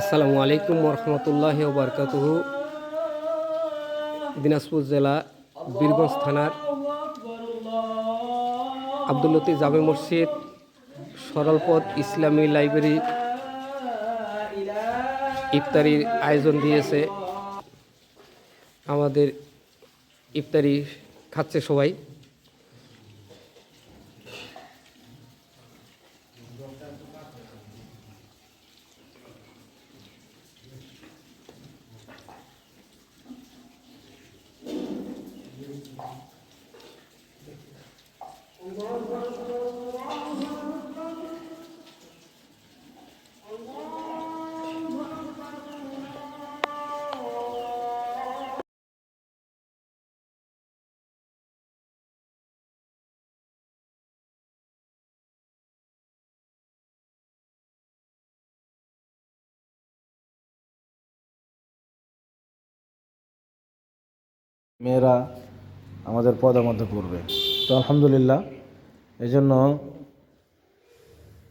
আসসালামু আলাইকুম রহমতুল্লাহ বারকাতুহ দিনাজপুর জেলা বীরগঞ্জ থানার আব্দুল্লতি জামে মসজিদ, সরলপথ ইসলামী লাইব্রেরি ইফতারির আয়োজন দিয়েছে। আমাদের ইফতারি খাচ্ছে সবাই। মেয়েরা আমাদের পদের মধ্যে পড়বে। তো আলহামদুলিল্লাহ এই জন্য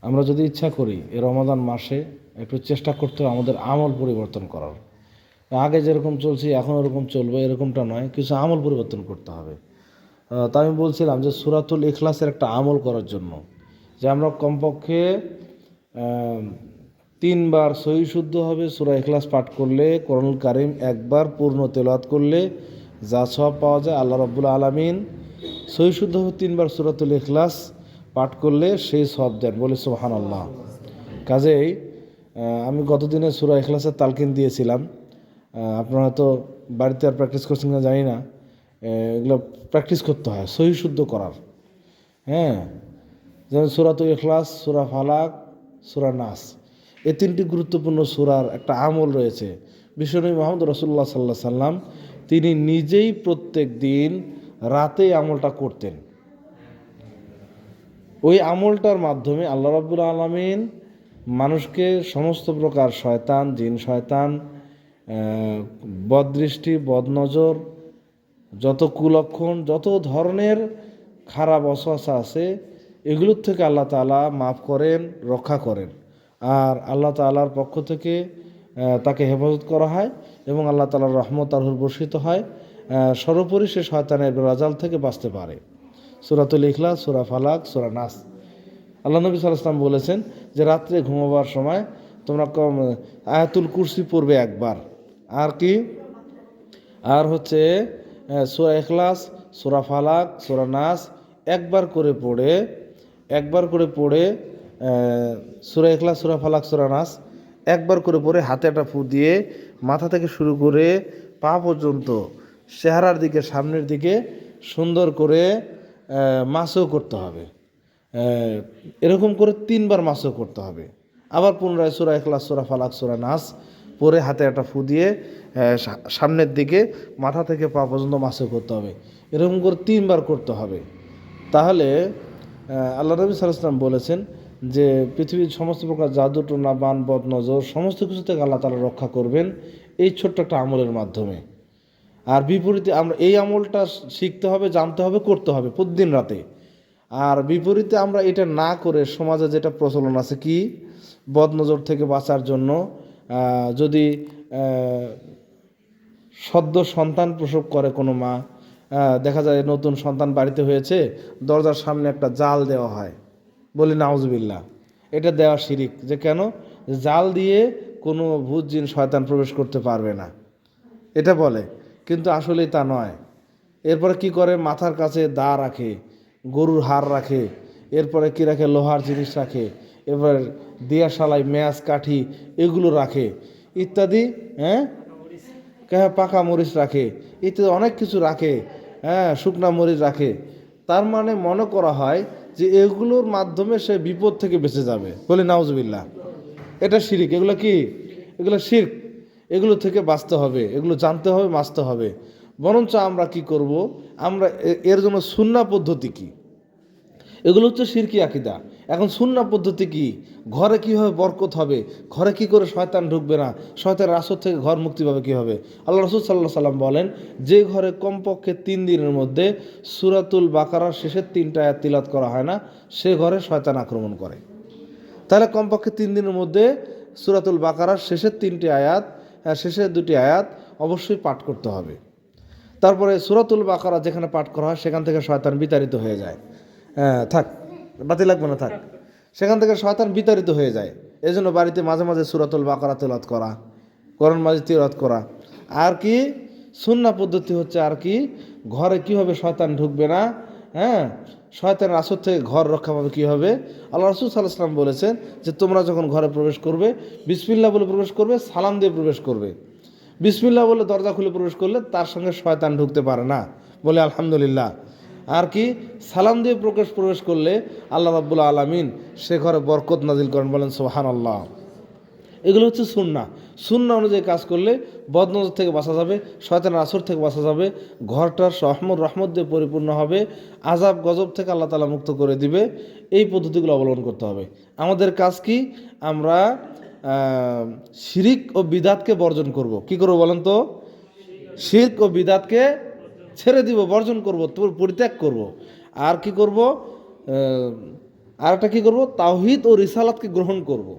আমরা যদি ইচ্ছা করি এই রমাদান মাসে একটু চেষ্টা করতে হবে আমাদের আমল পরিবর্তন করার। আগে যেরকম চলছি, এখন ওরকম চলবে, এরকমটা নয়, কিছু আমল পরিবর্তন করতে হবে। তা আমি বলছিলাম যে সুরাতুল ইখলাসের একটা আমল করার জন্য যে আমরা কমপক্ষে তিনবার সহি শুদ্ধ হবে, সুরা ইখলাস পাঠ করলে করণুল কারিম একবার পূর্ণ তেলাত করলে যা সব পাওয়া যায় আল্লাহ রব্বুল আলমিন সহি তিনবার সুরাতুল ইখলাস পাঠ করলে সেই সব দেন, বলে সোহান আল্লাহ কাজেই আমি গতদিনে সুরা ইখলাসের তালকিন দিয়েছিলাম। আপনারা হয়তো বাড়িতে আর প্র্যাকটিস করছেন না জানি না। এগুলো প্র্যাকটিস করতে হয়, সহি শুদ্ধ করার। হ্যাঁ যেমন সুরাতুল ইখলাস, সুরা ফালাক, সুরা নাস। এ তিনটি গুরুত্বপূর্ণ সুরার একটা আমল রয়েছে। বিশ্বনবী মোহাম্মদ রসুল্লাহ সাল্লাহ সাল্লাম তিনি নিজেই প্রত্যেক দিন রাতে আমলটা করতেন। ওই আমলটার মাধ্যমে আল্লাহ রাব্বুল আলমিন মানুষকে সমস্ত প্রকার শয়তান জিন শয়তান আহ, বদদৃষ্টি বদনজর যত কুলক্ষণ যত ধরনের খারাপ অসহসা আছে এগুলোর থেকে আল্লাহ তাআলা মাফ করেন রক্ষা করেন। আর আল্লাহ তাআলার পক্ষ থেকে তাকে হেফাজত করা হয় এবং আল্লাহ তালার রহমত উপর বর্ষিত হয়। সর্বোপরি সে শয়তানের রাজাল থেকে বাঁচতে পারে। সুরাতুল ইখলাস, সুরা ফালাক, সুরা নাস। আল্লাহ নবী সাল্লাম বলেছেন যে রাত্রে ঘুমাবার সময় তোমরা কম, আয়াতুল কুরসি পড়বে একবার। আর কি? আর হচ্ছে সূরা এখলাস সূরা ফালাক, সূরা নাস একবার করে পড়ে, একবার করে পড়ে সূরা এখলাস সূরা ফালাক, সূরা নাস একবার করে পড়ে হাতে একটা ফু দিয়ে মাথা থেকে শুরু করে পা পর্যন্ত চেহারার দিকে, সামনের দিকে সুন্দর করে মাছও করতে হবে। এরকম করে তিনবার মাছও করতে হবে। আবার পুনরায় সুরা এখলাস সুরা ফালাক, সুরা নাস পরে হাতে একটা ফু দিয়ে সামনের দিকে, মাথা থেকে পা পর্যন্ত মাছও করতে হবে। এরকম করে তিনবার করতে হবে। তাহলে আল্লাহ নবী সাল্লাম বলেছেন যে, পৃথিবীর সমস্ত প্রকার জাদু, টোনা, বান বদ নজর সমস্ত কিছু থেকে আল্লাহ তালা রক্ষা করবেন এই ছোট্ট একটা আমলের মাধ্যমে। আর বিপরীতে আমরা এই আমলটা শিখতে হবে, জানতে হবে, করতে হবে প্রতিদিন রাতে। আর বিপরীতে আমরা এটা না করে সমাজে যেটা প্রচলন আছে কি? বদনজর থেকে বাঁচার জন্য যদি সদ্য সন্তান প্রসব করে কোনো মা দেখা যায় নতুন সন্তান বাড়িতে হয়েছে, দরজার সামনে একটা জাল দেওয়া হয়। বলি নাউজবিল্লা এটা দেওয়া শিরিক। যে কেন? জাল দিয়ে কোনো ভূত জিন শয়তান প্রবেশ করতে পারবে না। এটা বলে। কিন্তু আসলেই তা নয়। এরপরে কি করে? মাথার কাছে দা রাখে, গরুর হাড় রাখে, এরপরে কি রাখে? লোহার জিনিস রাখে এবার দিয়াশালাই ম্যাচ কাঠি এগুলো রাখে, ইত্যাদি হ্যাঁ? হ্যাঁ পাকা মরিচ রাখে, ইত্যাদি অনেক কিছু রাখে হ্যাঁ শুকনা মরিচ রাখে। তার মানে মনে করা হয় যে এগুলোর মাধ্যমে সে বিপদ থেকে বেঁচে যাবে। বলে নাউজবিল্লা এটা শিরিক। এগুলো কি? এগুলো শির্ক। এগুলো থেকে বাঁচতে হবে, এগুলো জানতে হবে, বাঁচতে হবে। বরঞ্চ আমরা কি করব? আমরা এর জন্য সুন্না পদ্ধতি কি? এগুলো হচ্ছে সিরকি আকিদা। এখন সুন্না পদ্ধতি কি? ঘরে কীভাবে বরকত হবে? ঘরে কি করে শয়তান ঢুকবে না? শয়তান আসর থেকে ঘর মুক্তি পাবে কীভাবে? আল্লাহ রসুল সাল্লাহ সাল্লাম বলেন, যে ঘরে কমপক্ষে তিন দিনের মধ্যে সুরাতুল বাকারার শেষের তিনটা তিলাত করা হয় না, সে ঘরে শয়তান আক্রমণ করে। তাহলে কমপক্ষে তিন দিনের মধ্যে সুরাতুল বাকারার শেষের তিনটি আয়াত শেষের দুটি আয়াত অবশ্যই পাঠ করতে হবে। তারপরে সুরাতুল বাকারা যেখানে পাঠ করা হয়, সেখান থেকে শয়তান বিতাড়িত হয়ে যায়। হ্যাঁ থাক বাতি লাগবে না, থাক। সেখান থেকে শয়তান বিতাড়িত হয়ে যায়। এই জন্য বাড়িতে মাঝে মাঝে সুরাতুল বাকারা তেলত করা করণ মাঝে তিলত করা। আর কি সুন্না পদ্ধতি হচ্ছে আর কি, ঘরে কীভাবে শয়তান ঢুকবে না হ্যাঁ শয়তানের আসর থেকে ঘর রক্ষা পাবে কী হবে আল্লাহ রসুল সাল্লাহাম বলেছেন যে, তোমরা যখন ঘরে প্রবেশ করবে বিসমিল্লা বলে প্রবেশ করবে, সালাম দিয়ে প্রবেশ করবে। বিসমিল্লা বলে দরজা খুলে প্রবেশ করলে তার সঙ্গে শয়তান ঢুকতে পারে না। বলে, আলহামদুলিল্লাহ। আর কি? সালাম দিয়ে প্রকাশ প্রবেশ করলে আল্লাহ রাব্বুল আলমিন সে ঘরে বরকত নাজিল করেন বলেন সোহান আল্লাহ এগুলো হচ্ছে সুন্না সুন্না অনুযায়ী কাজ করলে বদনজর থেকে বাঁচা যাবে, শয়তানের আসর থেকে বাঁচা যাবে, ঘরটার রহমত রহমত দিয়ে পরিপূর্ণ হবে আজাব গজব থেকে আল্লাহ তালা মুক্ত করে দিবে। এই পদ্ধতিগুলো অবলম্বন করতে হবে। আমাদের কাজ কি? আমরা শিরিক ও বিদাতকে বর্জন করব। কি করব বলেন তো? শির্ক ও বিদাতকে ছেড়ে দিব, বর্জন করব পরিত্যাগ করব। আর কি করব? আর একটা কী করব? তাওহিদ ও রিসালাতকে গ্রহণ করব।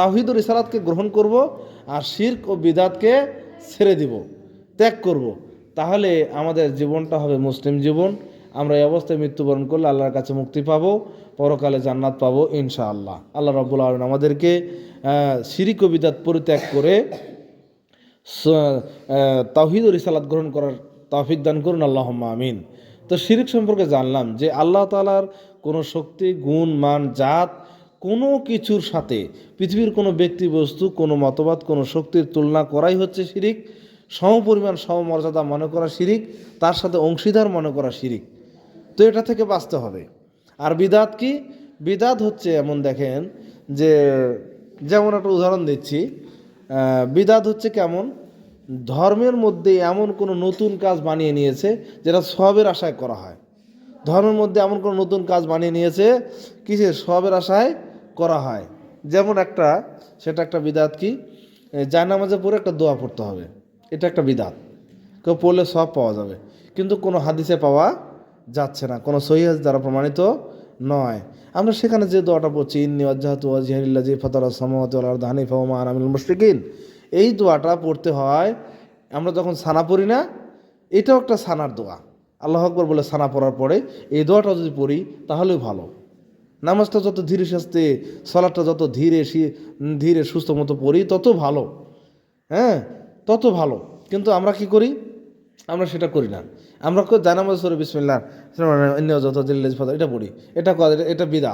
তাওহিদ ও রিসালাতকে গ্রহণ করব আর শির্ক ও বিদাতকে ছেড়ে দিব, ত্যাগ করব। তাহলে আমাদের জীবনটা হবে মুসলিম জীবন। আমরা এই অবস্থায় মৃত্যুবরণ করলে আল্লাহর কাছে মুক্তি পাব, পরকালে জান্নাত পাব ইনশাআল্লাহ। আল্লাহ রব্বুল আলম আমাদেরকে ও বিদাত পরিত্যাগ করে তাওহিদ ও গ্রহণ করার তৌফিক দান করুন আল্লাহ আমিন। তো শিরিক সম্পর্কে জানলাম যে আল্লাহ তালার কোনো শক্তি, গুণ, মান, জাত কোনো কিছুর সাথে পৃথিবীর কোনো ব্যক্তি বস্তু কোনো মতবাদ, কোনো শক্তির তুলনা করাই হচ্ছে শিরিক। সমপরিমাণ সমমর্যাদা মনে করা শিরিক, তার সাথে অংশীদার মনে করা শিরিক। তো এটা থেকে বাঁচতে হবে। আর বিদাত কি? বিদাত হচ্ছে এমন দেখেন যে, যেমন একটা উদাহরণ দিচ্ছি বিদাত হচ্ছে কেমন? ধর্মের মধ্যে এমন কোনো নতুন কাজ বানিয়ে নিয়েছে যেটা সবের আশায় করা হয়। ধর্মের মধ্যে এমন কোনো নতুন কাজ বানিয়ে নিয়েছে, কিসের? সবের আশায় করা হয়। যেমন একটা, সেটা একটা বিদাত কি? জায়নামাজে পরে একটা দোয়া পড়তে হবে। এটা একটা বিদাত। কেউ পড়লে সব পাওয়া যাবে। কিন্তু কোনো হাদিসে পাওয়া যাচ্ছে না। কোনো সহিহাজ দ্বারা প্রমাণিত নয়। আমরা সেখানে যে দোয়াটা পড়ছি, ইন্নি অজ্জাহাতু ওয়াজিহারিল্লা জি ফতার সামাওয়াতি ওয়াল আরদ হানিফা ওয়া মা আনা মুশরিকিন এই দোয়াটা পড়তে হয়, আমরা যখন সানা পড়ি না, এটাও একটা সানার দোয়া। আল্লাহ আকবর বলে সানা পড়ার পরে এই দোয়াটা যদি পড়ি, তাহলেও ভালো। নামাজটা যত ধীরে সাস্তে সলাটটা যত ধীরে ধীরে সুস্থ মতো পড়ি, তত ভালো। হ্যাঁ? তত ভালো। কিন্তু আমরা কি করি? আমরা সেটা করি না। আমরা জানামাজ সরে অন্য যত দিল্লি এটা পড়ি। এটা এটা বিদা।